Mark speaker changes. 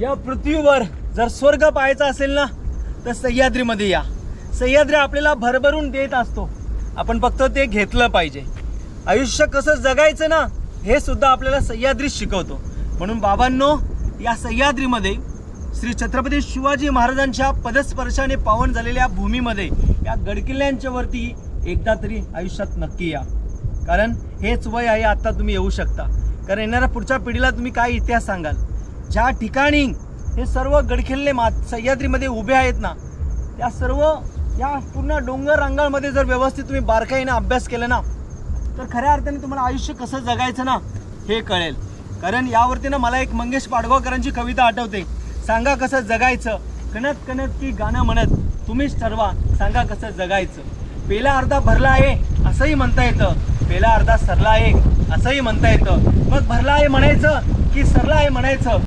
Speaker 1: या पृथ्वीवर जर स्वर्ग पाहायचा असेल ना तर सह्याद्रीमध्ये या. सह्याद्री आपल्याला भरभरून देत असतो. आपण फक्त ते घेतलं पाहिजे. आयुष्य कसं जगायचं ना हे सुद्धा आपल्याला सह्याद्री शिकवतो. म्हणून बाबांनो या सह्याद्रीमध्ये श्री छत्रपती शिवाजी महाराजांच्या पदस्पर्शाने पावन झालेल्या भूमीमध्ये या गडकिल्ल्यांच्या वरती एकदा तरी आयुष्यात नक्की या. कारण हेच वय आहे आत्ता तुम्ही येऊ शकता. कारण येणाऱ्या पुढच्या पिढीला तुम्ही काय इतिहास सांगाल? ज्या ठिकाणी हे सर्व गडकिल्ले मा सह्याद्रीमध्ये उभे आहेत ना त्या सर्व या पूर्ण डोंगर रांगामध्ये जर व्यवस्थित तुम्ही बारकाईने अभ्यास केला ना तर खऱ्या अर्थाने तुम्हाला आयुष्य कसं जगायचं ना हे कळेल. कारण यावरती ना मला एक मंगेश पाडगावकरांची कविता आठवते. सांगा कसं जगायचं कणत कणत की गाणं म्हणत तुम्हीच ठरवा सांगा कसं जगायचं. पेला अर्धा भरला आहे असंही म्हणता येतं. पेला अर्धा सरला आहे असंही म्हणता येतं. मग भरला आहे म्हणायचं की सरला आहे म्हणायचं?